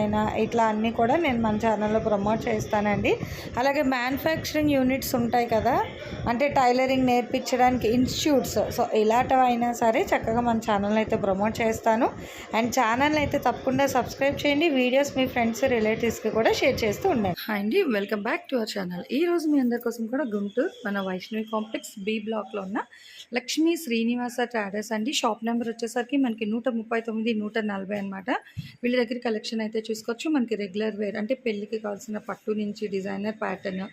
అయినా ఇట్లా అన్నీ కూడా నేను మన ఛానల్లో ప్రమోట్ చేస్తానండి. అలాగే మ్యానుఫ్యాక్చరింగ్ యూనిట్స్ ఉంటాయి కదా అంటే టైలరింగ్ నేర్పించడానికి ఇన్స్టిట్యూట్స్ సో ఇలాంటివైనా అయినా సరే చక్కగా మన ఛానల్ అయితే ప్రమోట్ చేస్తాను. అండ్ ఛానల్ అయితే తప్పకుండా సబ్స్క్రైబ్ చేయండి. వీడియోస్ మీ ఫ్రెండ్స్ రిలేటివ్స్కి కూడా షేర్ చేస్తూ ఉండండి. హాయ్ అండి welcome back to our channel ఈ రోజు మీ అందరి కోసం కూడా గుంటూరు మన వైష్ణవి కాంప్లెక్స్ బి బ్లాక్లో ఉన్న లక్ష్మీ శ్రీనివాస ట్రాడర్స్ అండి. షాప్ నెంబర్ వచ్చేసరికి మనకి నూట ముప్పై తొమ్మిది నూట నలభై అనమాట వీళ్ళ దగ్గర కలెక్షన్ అయితే చూసుకోవచ్చు. మనకి రెగ్యులర్ వేర్ అంటే పెళ్ళికి కావాల్సిన పట్టు నుంచి designer pattern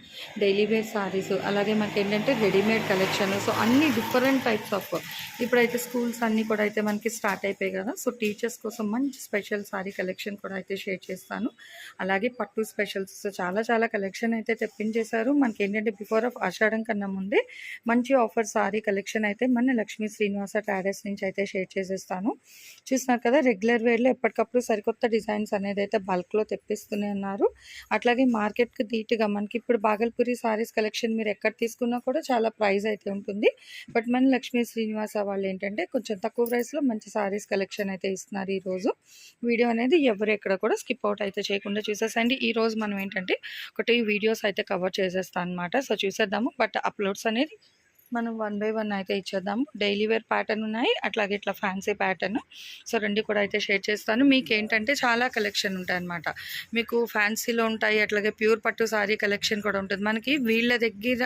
daily wear sarees అలాగే మనకి ఏంటంటే రెడీమేడ్ కలెక్షన్ సో అన్ని డిఫరెంట్ టైప్స్ ఆఫ్ ఇప్పుడైతే స్కూల్స్ అన్నీ కూడా అయితే మనకి స్టార్ట్ అయిపోయాయి కదా సో టీచర్స్ కోసం మంచి స్పెషల్ సారీ కలెక్షన్ కూడా అయితే షేర్ చేస్తాను. అలాగే పట్టు స్పెషల్స్ సో చాలా చాలా కలెక్షన్ అయితే తెప్పించేశారు. మనకి ఏంటంటే బిఫోర్ ఆఫ్ ఆషాఢం కన్నా ముందే మంచి ఆఫర్ సారీ కలెక్షన్ అయితే మన లక్ష్మీ శ్రీనివాస ట్రాడర్స్ నుంచి అయితే షేర్ చేసేస్తాను. చూస్తున్నారు కదా రెగ్యులర్ వేర్లో ఎప్పటికప్పుడు సరికొత్త డిజైన్స్ అనేది అయితే బల్క్లో తెప్పిస్తూనే ఉన్నారు. అట్లాగే మార్కెట్కి ధీటుగా మనకి ఇప్పుడు బాగల్పూరి సారీస్ కలెక్షన్ మీరు ఎక్కడ తీసుకున్నా కూడా చాలా ప్రైస్ అయితే ఉంటుంది. బట్ మన లక్ష్మీ శ్రీనివాస వాళ్ళు ఏంటంటే కొంచెం తక్కువ ప్రైస్లో మంచి సారీస్ కలెక్షన్ అయితే ఇస్తున్నారు ఈరోజు వీడియో అనేది ఎవరు ఎక్కడ కూడా స్కిప్ అవుట్ అయితే చేయకుండా చూసేసండి. ఈరోజు మనం ఏంటంటే ఒకటి వీడియోస్ అయితే కవర్ చేసేస్తాం అనమాట సో చూసేద్దాము. బట్ అప్లోడ్స్ అనేది మనం వన్ బై వన్ అయితే ఇచ్చేద్దాము. డైలీ వేర్ ప్యాటర్న్ ఉన్నాయి అట్లాగే ఇట్లా ఫ్యాన్సీ ప్యాటర్న్ సో రెండు కూడా అయితే షేర్ చేస్తాను. మీకు ఏంటంటే చాలా కలెక్షన్ ఉంటాయి అనమాట మీకు ఫ్యాన్సీలో ఉంటాయి అట్లాగే ప్యూర్ పట్టు సారీ కలెక్షన్ కూడా ఉంటుంది. మనకి వీళ్ళ దగ్గర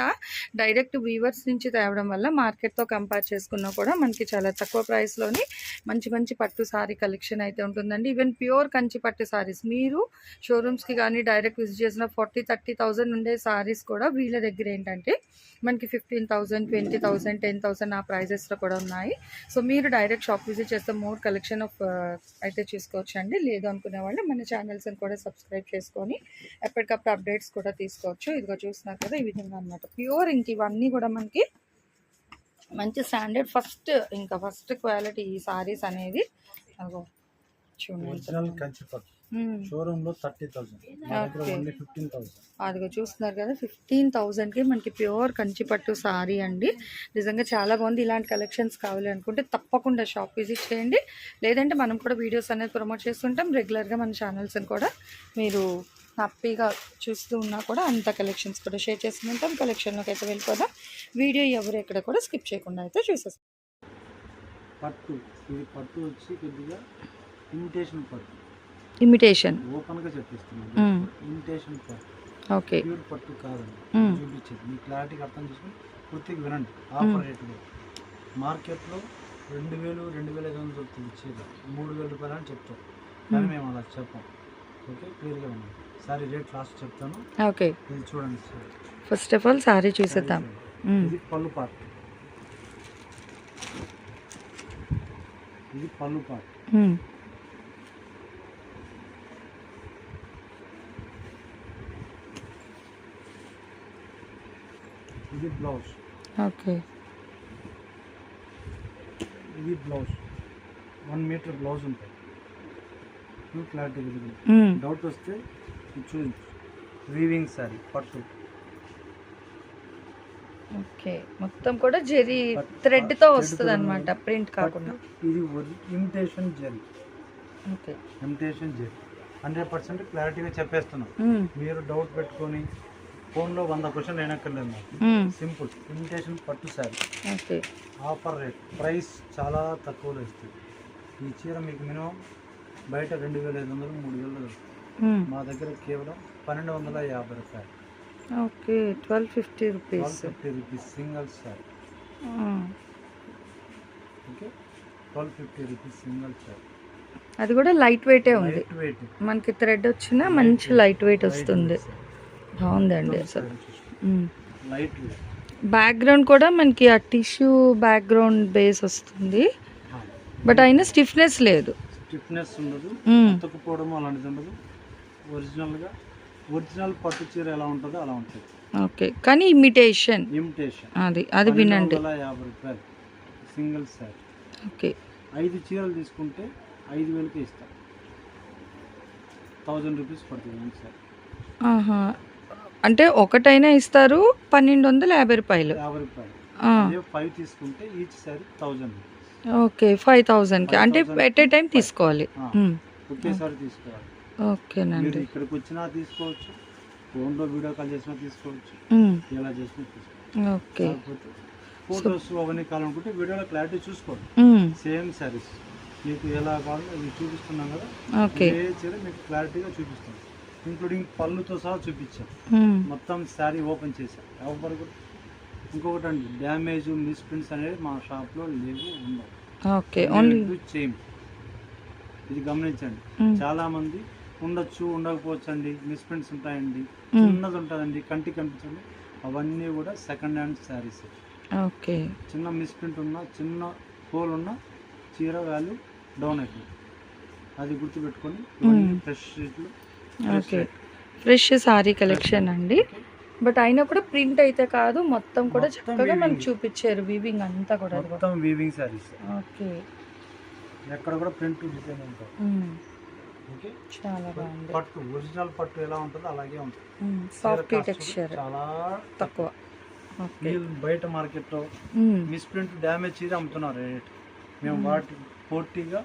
డైరెక్ట్ వీవర్స్ నుంచి తేవడం వల్ల మార్కెట్తో కంపేర్ చేసుకున్నా కూడా మనకి చాలా తక్కువ ప్రైస్లోని మంచి మంచి పట్టు సారీ కలెక్షన్ అయితే ఉంటుందండి. ఈవెన్ ప్యూర్ కంచి పట్టు సారీస్ మీరు షోరూమ్స్కి కానీ డైరెక్ట్ విజిట్ చేసిన ఫార్టీ థర్టీ థౌజండ్ ఉండే సారీస్ కూడా వీళ్ళ దగ్గర ఏంటంటే మనకి fifteen thousand twenty thousand ten thousand ఆ ప్రైజెస్లో కూడా ఉన్నాయి. సో మీరు డైరెక్ట్ షాప్ విజిట్ చేస్తే మోర్ కలెక్షన్ ఆఫ్ అయితే చూసుకోవచ్చు అండి లేదు అనుకునే వాళ్ళు మన ఛానల్స్ని కూడా సబ్స్క్రైబ్ చేసుకొని ఎప్పటికప్పుడు అప్డేట్స్ కూడా తీసుకోవచ్చు. ఇదిగో చూసినా కదా ఈ విధంగా అనమాట ప్యూర్ ఇంక ఇవన్నీ కూడా మనకి మంచి స్టాండర్డ్ ఫస్ట్ ఇంకా ఫస్ట్ క్వాలిటీ ఈ సారీస్ అనేది. చూడండి. కంచి పట్టు. షోరూమ్లో థర్టీ థౌసండ్. ఓన్లీ ఫిఫ్టీన్ అదిగో చూస్తున్నారు కదా ఫిఫ్టీన్ థౌజండ్కి మనకి ప్యూర్ కంచిపట్టు సారీ అండి. నిజంగా చాలా బాగుంది. ఇలాంటి కలెక్షన్స్ కావాలి అనుకుంటే తప్పకుండా షాప్ విజిట్ చేయండి. లేదంటే మనం కూడా వీడియోస్ అనేది ప్రమోట్ చేస్తుంటాం. రెగ్యులర్గా మన ఛానల్స్ని కూడా మీరు హ్యాపీగా చూస్తూ ఉన్నా కూడా అంత కలెక్షన్స్ కూడా షేర్ చేస్తుంటాం కలెక్షన్లోకి అయితే వెళ్ళిపోదాం. వీడియో ఎవరు ఎక్కడ కూడా స్కిప్ చేయకుండా అయితే చూసేస్తాం. పట్టు. ఇది పట్టు వచ్చి కొద్దిగా ఇమిటేషన్ పట్టు. ఇమిటేషన్ ఓకే ప్యూర్ పట్టు. చూపించేది. మీ క్లారిటీకి అర్థం చేసుకుని పూర్తిగా వినండి. ఆఫర్ రేట్లో మార్కెట్లో రెండు వేలు రెండు వేల ఐదు వందలు ఇచ్చేది. మూడు వేల రూపాయలు అని చెప్తాం. కానీ మేము అలా చెప్పాం. ఓకే క్లియర్గా వినండి. సారీ రేట్ లాస్ట్ చెప్తాను. ఓకే ఇది చూడండి sir. First of all saree చూసేద్దాం. ఇది పళ్ళు పార్ట్ ఇది పళ్ళు పార్ట్ ఇది బ్లౌజ్. ఓకే. ఇది బ్లౌజ్. వన్ మీటర్ బ్లౌజ్ ఉంటుంది. Full clarity. డౌట్ వస్తే చూడండి వీవింగ్ సారీ పట్టు ఓకే. మొత్తం కూడా జెరీ థ్రెడ్తో వస్తుంది అనమాట ప్రింట్ కాకుండా. ఇది imitation gel okay. Imitation gel hundred percent క్లారిటీగా చెప్పేస్తున్నాం. మీరు డౌట్ పెట్టుకొని ఫోన్లో వంద క్వశ్చన్ అయినక్కర్లేదు నాకు మ్మ్. సింపుల్. ఇమిటేషన్ పట్టు saree. Okay. Offer rate price చాలా తక్కువలో ఇస్తుంది ఈ చీర మీకు మినిమం బయట రెండు వేల ఐదు వందలు మూడు వేలు. మా దగ్గర కేవలం పన్నెండు వందల యాభై రూపాయలు. Okay. Twelve fifty rupees. Fifty rupees single saree. Okay? Twelve fifty rupees single saree. అది కూడా లైట్ వెయిటే ఉంది. Light weight. మనకి థ్రెడ్ వచ్చినా మంచి లైట్ వెయిట్ వస్తుంది. బాగుందండి అసలు. బ్యాక్గ్రౌండ్ కూడా మనకి ఆ టిష్యూ బ్యాక్గ్రౌండ్ బేస్ వస్తుంది. బట్ అయినా స్టిఫ్నెస్ లేదు. స్టిఫ్నెస్ ఉండదు. మ్మ్. అతుక్కుపోవడం అలాంటిది ఉండదు. ఒరిజినల్గా ఒరిజినల్ పట్టు చీర ఎలా ఉంటుందో అలా ఉంటుంది. ఓకే కానీ ఇమిటేషన్ ఇమిటేషన్ అది అది వినండి. యాభై రూపాయలు. సింగిల్ శారీ ఓకే ఐదు చీరలు తీసుకుంటే ఐదు వేలకి ఇస్తాం. థౌజండ్ రూపీస్ పడుతుంది ఆహా. అంటే ఒకటైనా ఇస్తారు పన్నెండు వందల యాభై రూపాయలు. ఫైవ్ తీసుకుంటే each saree thousand okay five థౌజండ్కి అంటే 5,000 ఎట్ ఏ టైం తీసుకోవాలి. ఒకేసారి తీసుకోవాలి. ఓకేనండి. ఇక్కడికి వచ్చినా తీసుకోవచ్చు ఫోన్లో వీడియో కాల్ చేసినా తీసుకోవచ్చు ఎలా చేసినా తీసుకోవచ్చు. ఓకే. ఫొటోస్ అవన్నీ కావాలనుకుంటే వీడియోలో క్లారిటీ చూసుకోండి. సేమ్ శారీస్ మీకు ఎలా కావాలో ఇది చూపిస్తున్నాం కదా? ఓకే. మీకు క్లారిటీగా చూపిస్తాం. ఇంక్లూడింగ్ పళ్ళుతో సహా చూపించాం. మొత్తం శారీ ఓపెన్ చేశాం. ఎవరు కూడా ఇంకొకటి అండి డ్యామేజ్ మిస్ప్రింట్స్ అనేవి మా షాప్లో లేవు ఉండవు. ఓకే ఓన్లీ ఇది గమనించండి. చాలా మంది ఉండొచ్చు ఉండకపోవచ్చు అండి మిస్ప్రింట్స్ ఉంటాయండి ఉమ్, చిన్నది ఉంటుందండి కంటికి కనిపించండి అవన్నీ కూడా సెకండ్ హ్యాండ్ శారీస్ ఓకే. చిన్న మిస్ప్రింట్ ఉన్నా చిన్న హోల్ ఉన్నా చీర వాల్యూ డౌన్ అయిపోయింది. అది గుర్తుపెట్టుకొని ఫ్రెష్ షీట్లు ఓకే ఫ్రెష్ సారీ కలెక్షన్ అండి. బట్ అయినా కూడా ప్రింట్ అయితే కాదు మొత్తం కూడా చక్కగా మనకు. చూపించారు వీవింగ్ అంతా కూడా. మొత్తం వీవింగ్ శారీస్ ఓకే ఎక్కడ కూడా ప్రింట్ డిజైన్ ఉంటుంది ఓకే చాలా బాగుంది. పట్టు ఒరిజినల్ పట్టు ఎలా ఉంటుందో అలాగే ఉంటుంది. సాఫ్ట్ cost టెక్స్చర్ చాలా తక్కువ. ఓకే వీళ్ళు బయట మార్కెట్లో ఉమ్, మిస్ప్రింట్ డ్యామేజ్ చీర అమ్ముతున్నారు రేట్. మేము మ్మ్. వాటి పోటీగా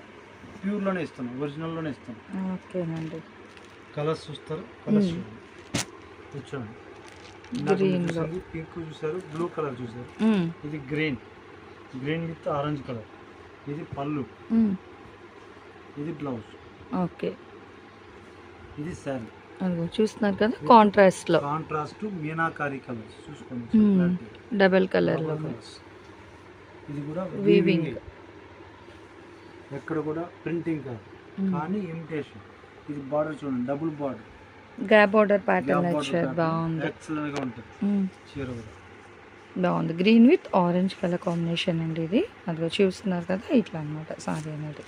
ప్యూర్లోనే ఇస్తున్నాం ఒరిజినల్లోనే ఇస్తున్నాం. ఓకేనండి కలర్స్ చూస్తారు? కలర్స్. చూడండి. కూర్చోండి. లో. పింక్ చూసారు బ్లూ కలర్ చూసారు ఇది green green with orange colour ఇది పళ్ళు. ఇది బ్లౌజ్ ఓకే. ఇది శారీ చూస్తున్నారు కదా కాంట్రాస్ట్లో. కాంట్రాస్ట్ మీనాకారి కలర్స్ చూసుకోండి. డబల్ కలర్లో. ఇది కూడా. వీవింగ్ ఎక్కడ కూడా ప్రింటింగ్ కాదు. కానీ ఇమిటేషన్ ఇది బార్డర్ చూడండి double border gap border pattern వచ్చారు బాగుంది. ఎక్సలెంట్గా ఉంటుంది చీర కూడా. బాగుంది. Green with orange colour combination అండి ఇది. అదిగో చూస్తున్నారు కదా ఇట్లా అనమాట సారీ అనేది.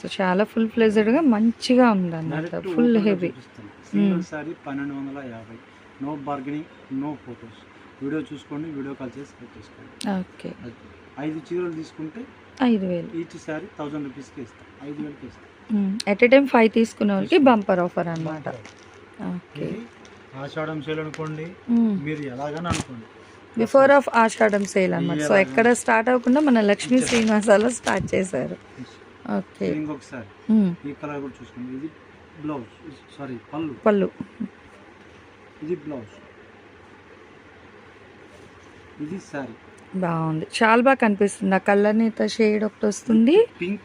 సో చాలా ఫుల్ ఫ్లెజెడ్గా మంచిగా ఉంది డైరెక్ట్ ఫుల్ హెవీ సారీ పన్నెండు వందల యాభై. No bargaining no photos video చూసుకోండి వీడియో కాల్ చేసి సెట్ చేసుకోండి. ఓకే. ఐదు చీరలు తీసుకుంటే ఐదు వేలు. ఈచ్ సారీ థౌజండ్ రూపీస్కి ఇస్తాం. ఐదు వేలకి ఇస్తాం. ఎట్ ఎ టైం ఫైవ్ తీసుకునే వాళ్ళకి బంపర్ ఆఫర్ అనమాట ఓకే ఇది ఆషాఢం సేల్ అనుకోండి మీరు ఎలాగని అనుకోండి. బిఫోర్ ఆఫ్ ఆషాఢం సేల్ అనమాట సో ఎక్కడ స్టార్ట్ అవ్వకుండా మన లక్ష్మీ శ్రీనివాసాలో స్టార్ట్ చేశారు. ఓకే ఇది ఇంకొకసారి. ఈ కలర్ కూడా చూసుకోండి. ఇది బ్లౌజ్. సారీ పళ్ళు. పళ్ళు. ఇది బ్లౌజ్. ఇది సారీ బాగుంది. చాలా బాగా కనిపిస్తుంది. ఆ కలర్ నేత షేడ్ ఒకటి వస్తుంది. Pink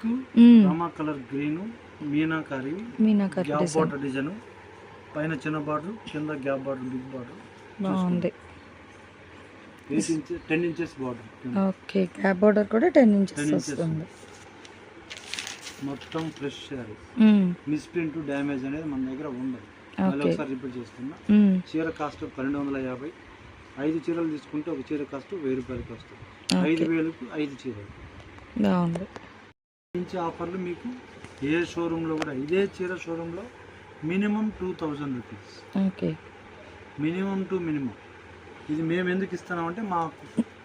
colour green meenakari meenakar design. పైన చిన్న బార్డర్ కింద గ్యాప్ బార్డర్ బిగ్ బార్డర్. బాగుంది. Ten inches border. Okay gap border కూడా టెన్ ఇంచెస్ 10 inches. వస్తుంది. మొత్తం fresh saree. Hmm. Misprint damage అనేది మన దగ్గర ఉండదు. మళ్ళీ ఒకసారి రిపీట్ చేస్తున్నా. చీర కాస్ట్ పన్నెండు వందల యాభై. ఐదు చీరలు తీసుకుంటే ఒక చీర కాస్ట్ వెయ్యి రూపాయలకి వస్తుంది ఐదు వేలకు ఐదు చీరలు. బాగుంది. మంచి ఆఫర్లు మీకు ఏ షోరూంలో కూడా ఇదే చీర షోరూంలో minimum two thousand rupees okay. Minimum two minimum ఇది మేము ఎందుకు ఇస్తున్నామంటే మా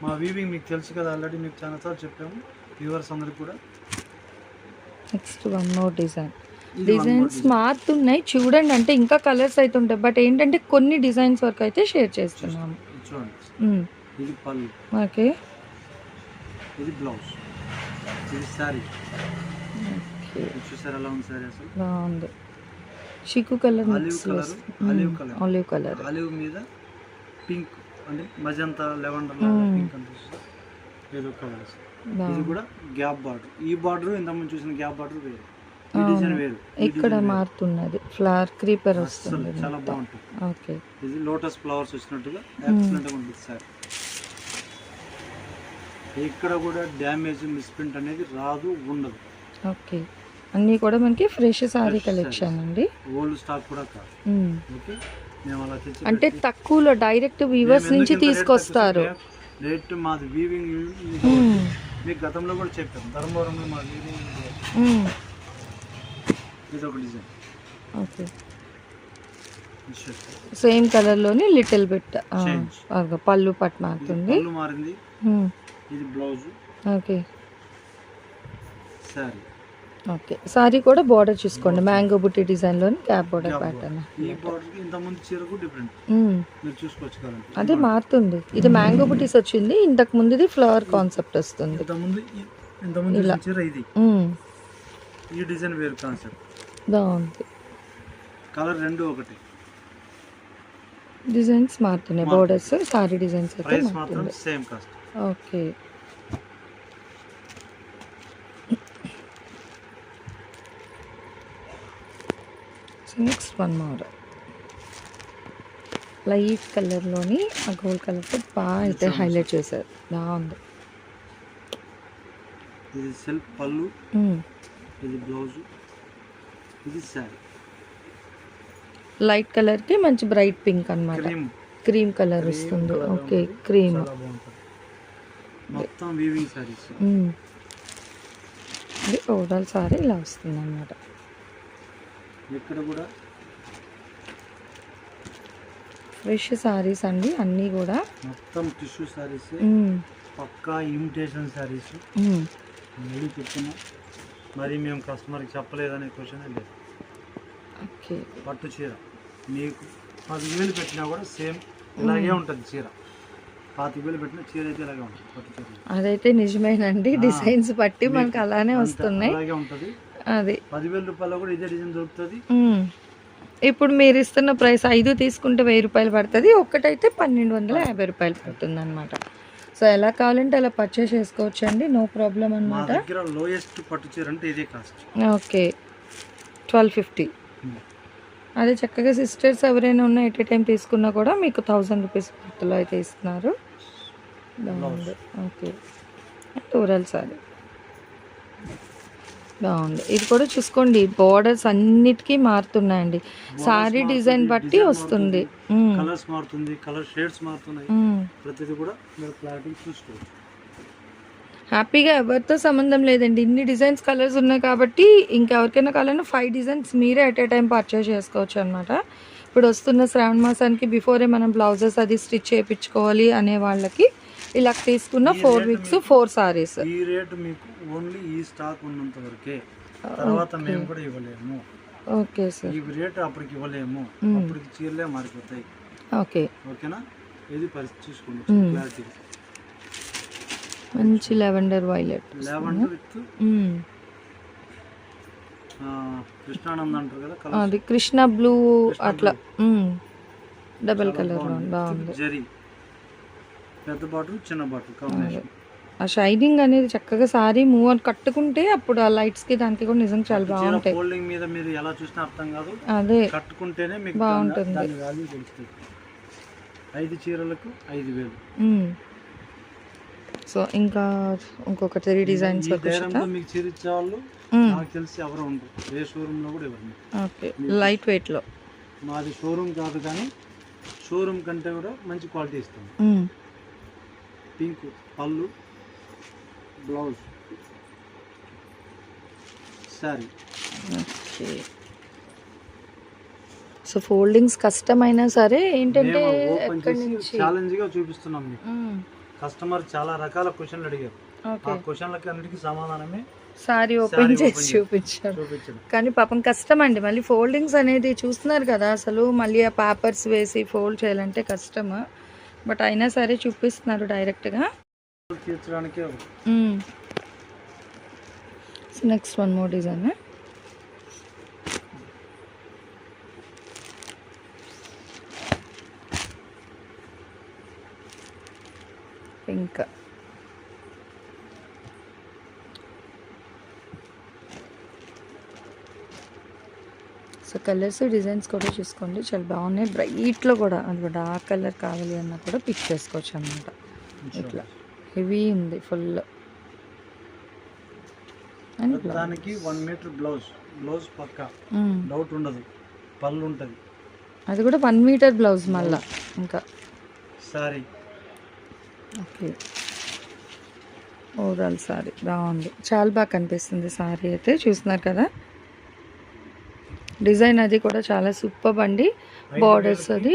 మా వీవింగ్ మీకు తెలుసు కదా ఆల్రెడీ మీకు చాలాసార్లు చెప్పాము వ్యూవర్స్ అందరికి కూడా. Next one more design designs. మారుతున్నాయి. చూడండి అంటే ఇంకా కలర్స్ అయితే ఉంటాయి. బట్ ఏంటంటే కొన్ని డిజైన్స్ వరకు అయితే షేర్ చేస్తున్నాము. చూడండి మ్మ్. ఇది పళ్ళు. ఓకే ఇది బ్లౌజ్ ఇది ఇది చూసారు ఎలా ఉంది శారీ అసలు? బాగుంది. చిక్కు colour mix colour, olive colour. Olive colour olive మీద పింక్ అంటే మజంతా లెవెండర్. పింక్ అనిపిస్తుంది ఏదో కలర్స్ ఇది కూడా గ్యాప్ బార్డర్ ఈ బార్డర్ ఇంతకుముందు చూసిన గ్యాప్ బార్డర్ వేరు. ఇక్కడ. మారుతున్నది? ఫ్లవర్ క్రీపర్ వస్తుంది చాలా. బాగుంటుంది. ఓకే. ఇది లోటస్ ఫ్లవర్స్ వచ్చినట్టుగా ఎక్సలెంట్గా ఉంటుంది సార్. ఇక్కడ కూడా డ్యామేజ్ మిస్ప్రింట్ అనేది రాదు ఉండదు. ఓకే. అన్నీ కూడా మనకి ఫ్రెష్ సారీ కలెక్షన్. అండి. ఓల్డ్ స్టాక్ కూడా కాదు. మ్మ్. ఓకే. మేము అలా తెచ్చి అంటే తక్కువలో డైరెక్ట్ వీవర్స్ నుంచి తీసుకొస్తారు. రేట్ మాది వీవింగ్. మీకు గతంలో కూడా చెప్పాను ధర్మవరంలో మా వీవింగ్. ఇది ఒక డిజైన్ ఓకే సేమ్ కలర్లోని లిటిల్ బిట్. పళ్ళు ఇది మారుతుంది పళ్ళు మారింది. ఇది blouse okay saree okay saree కూడా బార్డర్ చూసుకోండి. మ్యాంగో బుట్టి డిజైన్లోని క్యాప్ బార్డర్ ప్యాటర్న్ ఈ బార్డర్ ఇంత ముందు చీరకు డిఫరెంట్ మీరు చూసుకోవచ్చు కదండి. అదే మారుతుంది. ఇది మ్యాంగో బుటీస్ వచ్చింది. ఇంతకు ముందుది ఫ్లవర్ కాన్సెప్ట్ వస్తుంది. ఇంత ముందు ఇంత ముందు ఇలా. చీర ఇది. మ్మ్. ఈ డిజైన్ వేరు కాన్సెప్ట్. బాగుంది. కలర్ రెండు ఒకటి. డిజైన్స్ మారుతున్నాయి బోర్డర్స్ సారీ డిజైన్స్ అయితే ప్రైస్ మాత్రం మారుతుంది same cost okay. Next one more light కలర్లోని ఆ గోల్డ్ కలర్తో బాగా అయితే హైలైట్ చేశారు. బాగుంది. ఇది సెల్ఫ్ పళ్ళు. మ్మ్. ఇది బ్లౌజ్. ఇది శారీ. లైట్ కలర్కి మంచి బ్రైట్ పింక్ అన్నమాట. క్రీమ్. కలర్ వస్తుంది ఓకే క్రీమ్. మొత్తం వీవింగ్ శారీస్ ఇది ఓవరాల్ సారీ ఇలా వస్తుంది అనమాట ఇక్కడ కూడా? ఫ్రెష్ సారీస్ అండి అన్నీ కూడా. మొత్తం టిష్యూ మ్మ్. పక్కా ఇమిటేషన్ మ్మ్. మళ్ళీ చెప్తున్నా. మరి మేము కస్టమర్కి చెప్పలేదనే క్వశ్చన్ లేదు. ఓకే. పట్టు చీర. మీకు పది వేలు పెట్టినా కూడా సేమ్ ఇలాగే ఉంటుంది చీర. పాతిక వేలు పెట్టిన చీర అయితే ఇలాగే ఉంటుంది పట్టు చీర అదైతే నిజమేనండి. డిజైన్స్ బట్టి మనకు అలానే వస్తున్నాయి. అలాగే ఉంటుంది. అది. పదివేల రూపాయలు కూడా ఇదే డిజైన్ దొరుకుతుంది. ఇప్పుడు మీరు ఇస్తున్న ప్రైస్ ఐదు తీసుకుంటే వెయ్యి రూపాయలు పడుతుంది. ఒక్కటైతే పన్నెండు వందల యాభై రూపాయలు పడుతుంది అనమాట సో ఎలా కావాలంటే అలా పర్చేస్ చేసుకోవచ్చు అండి నో ప్రాబ్లం అనమాట లోయెస్ట్ పట్టు చీర అంటే ఇదే కాస్ట్ ఓకే. ట్వెల్వ్ ఫిఫ్టీ అదే చక్కగా సిస్టర్స్ ఎవరైనా ఉన్న ఎట్ ఏ టైం తీసుకున్నా కూడా మీకు థౌజండ్ రూపీస్లో అయితే ఇస్తున్నారు. బాగుంది. ఓకే. టూరల్ సారీ. బాగుంది. ఇది కూడా చూసుకోండి. బోర్డర్స్ అన్నిటికీ మారుతున్నాయండి. సారీ డిజైన్ బట్టి వస్తుంది. కలర్స్ మారుతుంది కలర్ షేడ్స్ మారుతున్నాయి. ప్రతిదీ కూడా మీరు క్లారిటీ చూసుకోవచ్చు. హ్యాపీగా ఎవరితో సంబంధం లేదండి. ఇన్ని డిజైన్స్ కలర్స్ ఉన్నాయి కాబట్టి ఇంకెవరికైనా కావాలన్నా ఫైవ్ డిజైన్స్ మీరే అట్ ఏ టైం పర్చేస్ చేసుకోవచ్చు అనమాట ఇప్పుడు వస్తున్న శ్రావణ మాసానికి బిఫోరే మనం బ్లౌజెస్ అది స్టిచ్ చేయించుకోవాలి అనే వాళ్ళకి ఇలా తీసుకున్న ఫోర్ వీక్స్ ఫోర్ సారీస్ ఈ రేటు మీకు ఓన్లీ ఈ స్టాక్ ఉన్నంత వరకే. తర్వాత ఓకే. మేము కూడా ఇవ్వలేము. ఓకే సార్ ఈ రేటు అప్పటికి ఇవ్వలేము. అప్పటికి చీరలే మారిపోతాయి. ఓకే. ఓకేనా? ఇది పరిస్థితి చూసుకోండి మ్మ్. క్లారిటీ మంచి lavender violet lavender with Krishnanand అంటారు కదా కలర్ అది కృష్ణ బ్లూ అట్లా. డబల్ కలర్ బాగుంది. జరీ. పెద్ద బాటిల్ చిన్న బాటిల్ కాంబినేషన్. ఆ షైనింగ్ అనేది చక్కగా సారీ మూవ్ అని కట్టుకుంటే అప్పుడు ఆ లైట్స్కి దానికి కూడా నిజంగా చాలా బాగుంటాయి. ఫోల్డింగ్ మీద మీరు ఎలా చూసినా అర్థం కాదు. అదే. కట్టుకుంటేనే మీకు బాగుంటుంది. ఐదు చీరలకు ఐదు వేలు. సో ఇంకా ఇంకొక త్రీ డిజైన్స్ మీకు చీర ఇచ్చే వాళ్ళు నాకు తెలిసి ఎవరు ఉండరు. ఏ షోరూమ్లో కూడా ఎవరు. ఓకే. లైట్ వెయిట్లో. మాది షోరూమ్ కాదు కానీ షోరూమ్ కంటే కూడా మంచి క్వాలిటీ ఇస్తాం. పింక్ పళ్ళు blouse saree okay. So foldings కష్టమైనా సరే ఏంటంటే ఛాలెంజ్గా చూపిస్తున్నాం. కస్టమర్ చాలా రకాల క్వశ్చన్లు అడిగారు. ఆ ఓకే క్వశ్చన్లకి అన్నిటికీ సమాధానమే సారీ ఓపెన్ చేసి. చూపించారు. కానీ పాపం కష్టం అండి మళ్ళీ ఫోల్డింగ్స్ అనేది చూస్తున్నారు కదా అసలు మళ్ళీ ఆ పేపర్స్ వేసి ఫోల్డ్ చేయాలంటే కష్టం బట్ అయినా సరే చూపిస్తున్నారు డైరెక్ట్గా next one more design pink. So colours designs కూడా చూసుకోండి. చాలా బాగున్నాయి. బ్రైట్లో కూడా అది డార్క్ కలర్ కావాలి అన్నా కూడా పిక్ చేసుకోవచ్చు అనమాట ఇట్లా. హెవీ ఉంది ఫుల్ దానికి వన్ మీటర్ బ్లౌజ్ బ్లౌజ్ పక్క. డౌట్ ఉండదు. పళ్ళు ఉంటుంది. అది కూడా వన్ మీటర్ బ్లౌజ్ మళ్ళా. ఇంకా. Sorry okay. ఓవరాల్ సారీ బాగుంది. చాలా బాగా కనిపిస్తుంది సారీ అయితే చూస్తున్నారు కదా? డిజైన్ అది కూడా చాలా సూపర్ అండి. బార్డర్స్ అది.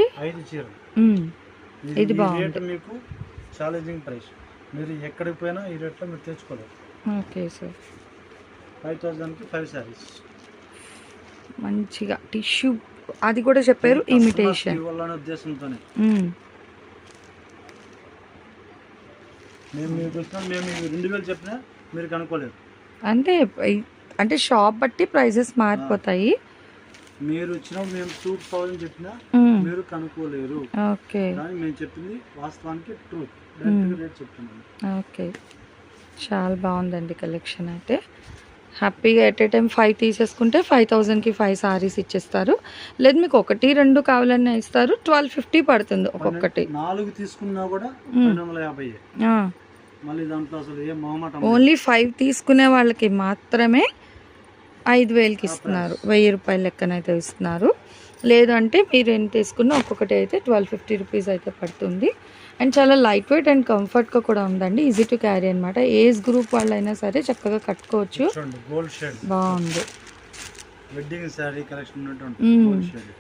ఇది బాగుంది. మీకు ఛాలెంజింగ్ ప్రైస్ మీరు ఎక్కడికి పోయినా ఈ రేట్లో మీరు తెచ్చుకోలేరు. Okay sir. ఫైవ్ థౌజండ్కి ఫైవ్ శారీస్ మంచిగా టిష్యూ అది కూడా చెప్పారు ఇమిటేషన్ ఉద్దేశంతోనే. మేము మీకు వచ్చిన మేము మీకు రెండు వేలు చెప్పినా మీరు కనుక్కోలేరు అంటే అంటే షాప్ బట్టి ప్రైజెస్ మారిపోతాయి. మీరు మేము టూ చెప్పినా. మీరు కనుక్కోలేరు. ఓకే. కానీ మేము చెప్పింది వాస్తవానికి ట్రూత్ డైరెక్ట్గా రేట్ చెప్తున్నాను ఓకే. చాలా బాగుందండి కలెక్షన్ అయితే. హ్యాపీగా ఎట్ ఏ టైం ఫైవ్ తీసేసుకుంటే ఫైవ్ థౌజండ్కి ఫైవ్ సారీస్ ఇచ్చేస్తారు. లేదు మీకు ఒకటి రెండు కావాలన్నా ఇస్తారు. ట్వెల్వ్ ఫిఫ్టీ పడుతుంది ఒక్కొక్కటి. నాలుగు తీసుకున్నా కూడా యాభై మళ్ళీ దాంట్లో అసలు ఏ మొహమాటం లేదు. ఓన్లీ ఫైవ్ తీసుకునే వాళ్ళకి మాత్రమే ఐదు వేలకి ఇస్తున్నారు. వెయ్యి రూపాయల లెక్కనైతే ఇస్తున్నారు. లేదు అంటే మీరు ఎన్ని తీసుకున్నా ఒక్కొక్కటి అయితే ట్వెల్వ్ ఫిఫ్టీ రూపీస్ అయితే పడుతుంది. అండ్ చాలా లైట్ వెయిట్ అండ్ కంఫర్ట్గా కూడా ఉందండి. ఈజీ టు క్యారీ అనమాట ఏజ్ గ్రూప్ వాళ్ళైనా సరే చక్కగా కట్టుకోవచ్చు. బాగుంది. వెడ్డింగ్ శారీ కలెక్షన్ ఉన్నటువంటి మ్మ్. గోల్డ్ షేడ్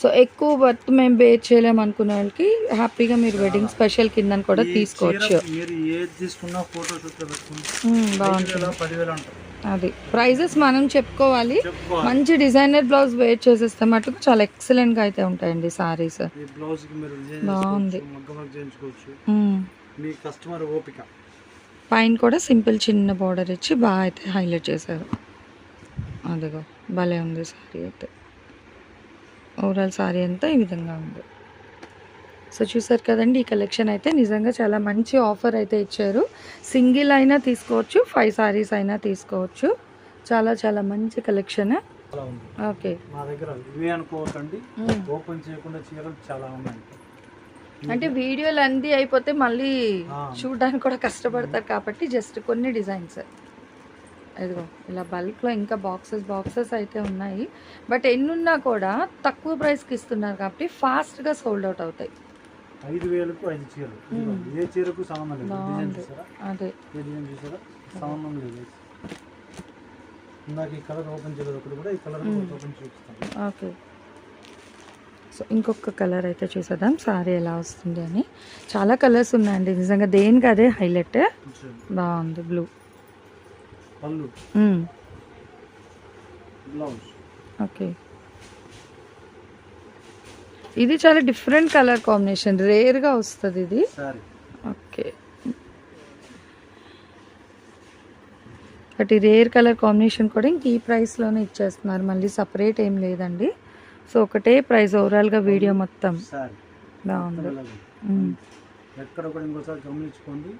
సో ఎక్కువ వర్త్ మేము బేర్ చేయలేము అనుకునే వాళ్ళకి హ్యాపీగా మీరు వెడ్డింగ్ స్పెషల్ కిందని కూడా తీసుకోవచ్చు. బాగుంటుంది. అది. ప్రైజెస్ మనం చెప్పుకోవాలి. మంచి డిజైనర్ బ్లౌజ్ వేర్ చేసేస్తే మటుకు చాలా ఎక్సలెంట్గా అయితే ఉంటాయండి సారీస్ బాగుంది. మీ కస్టమర్ ఓపిక. పైన కూడా సింపుల్ చిన్న బార్డర్ ఇచ్చి బాగా అయితే హైలైట్ చేశారు. అదిగో భలే ఉంది సారీ అయితే. ఓవరాల్ సారీ అంతా ఈ విధంగా ఉంది. సో చూసారు కదండి ఈ కలెక్షన్ అయితే నిజంగా చాలా మంచి ఆఫర్ అయితే ఇచ్చారు. సింగిల్ అయినా తీసుకోవచ్చు ఫైవ్ సారీస్ అయినా తీసుకోవచ్చు. చాలా చాలా మంచి కలెక్షన్. ఓకే. మా దగ్గర ఇవే అనుకోకండి ఓపెన్ చేయకుండా చీరలు చాలా ఉన్నాయి. అంటే వీడియోలు అంది అయిపోతే మళ్ళీ. చూడడానికి కూడా కష్టపడతారు కాబట్టి జస్ట్ కొన్ని డిజైన్స్. ఇదిగో ఇలా బల్క్లో ఇంకా బాక్సెస్ బాక్సెస్ అయితే ఉన్నాయి. బట్ ఎన్నున్నా కూడా తక్కువ ప్రైస్కి ఇస్తున్నారు కాబట్టి ఫాస్ట్గా సోల్డ్ అవుట్ అవుతాయి. ఐదు వేలకు ఐదు చీరలు. ఏ చీరకు సంబంధం లేదు. అదే. డిజైన్ చూసారా? సంబంధం లేదు. ఇందాక ఈ కలర్ ఓపెన్ చేయలేదు ఒకటి కూడా. ఈ కలర్. ఓపెన్ చూపిస్తాను. ఓకే. సో ఇంకొక కలర్ అయితే చూసేద్దాం. సారీ ఎలా వస్తుంది అని. చాలా కలర్స్ ఉన్నాయండి. నిజంగా దేనికి అదే హైలైట్. బాగుంది. బ్లూ. పళ్ళు. బ్లౌజ్. ఓకే. ఇది చాలా డిఫరెంట్ కలర్ కాంబినేషన్. రేర్గా వస్తుంది ఇది. ఓకే. బట్ ఈ రేర్ కలర్ కాంబినేషన్ కూడా ఇంక ఈ ప్రైస్లోనే ఇచ్చేస్తున్నారు. మళ్ళీ సపరేట్ ఏం లేదండి. సో ఒకటే ప్రైస్ ఓవరాల్గా వీడియో మొత్తం. బాగుంది. ఎక్కడ కూడా ఇంకోసారి గమనించుకోండి.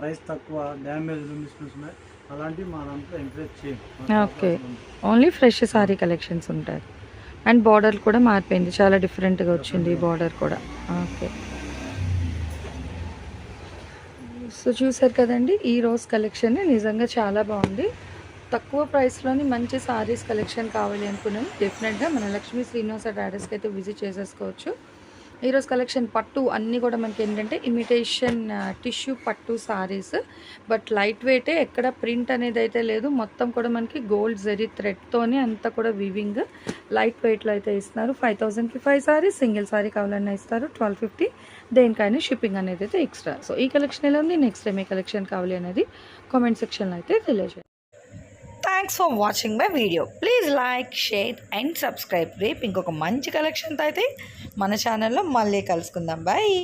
ప్రైస్ తక్కువ డ్యామేజ్ మిస్ప్రింట్స్ ఉన్నాయి అలాంటివి మా దాంట్లో ఎంకరేజ్ చేయండి okay. Only fresh sari collections ఉంటాయి. అండ్ బార్డర్ కూడా మారిపోయింది. చాలా డిఫరెంట్గా వచ్చింది ఈ బార్డర్ కూడా. ఓకే సో చూసారు కదండి ఈ రోజ్ కలెక్షన్ నిజంగా చాలా బాగుంది. తక్కువ ప్రైస్లోని మంచి సారీస్ కలెక్షన్ కావాలి అనుకున్నాను డెఫినెట్గా మన లక్ష్మీ శ్రీనివాస డాడర్స్కి అయితే విజిట్ చేసేసుకోవచ్చు. ఈరోజు కలెక్షన్ పట్టు అన్నీ కూడా మనకి ఏంటంటే ఇమిటేషన్ టిష్యూ పట్టు సారీస్. బట్ లైట్ వెయిటే ఎక్కడ ప్రింట్ అనేది అయితే లేదు. మొత్తం కూడా మనకి గోల్డ్ జరీ థ్రెడ్తోనే అంతా కూడా వివింగ్ లైట్ వెయిట్లో అయితే ఇస్తున్నారు. ఫైవ్ థౌజండ్కి ఫైవ్ సారీస్ సింగిల్ సారీ కావాలన్నా ఇస్తారు. ట్వెల్వ్ ఫిఫ్టీ దేనికైనా షిప్పింగ్ అనేది అయితే ఎక్స్ట్రా. సో ఈ కలెక్షన్ ఎలా ఉంది? నెక్స్ట్ టైం ఏ కలెక్షన్ కావాలి అనేది కామెంట్ సెక్షన్లో అయితే తెలియజేయండి. Thanks for watching my video please like share and subscribe రేపు ఇంకొక మంచి కలెక్షన్తో అయితే మన ఛానల్లో మళ్ళీ కలుసుకుందాం. బాయ్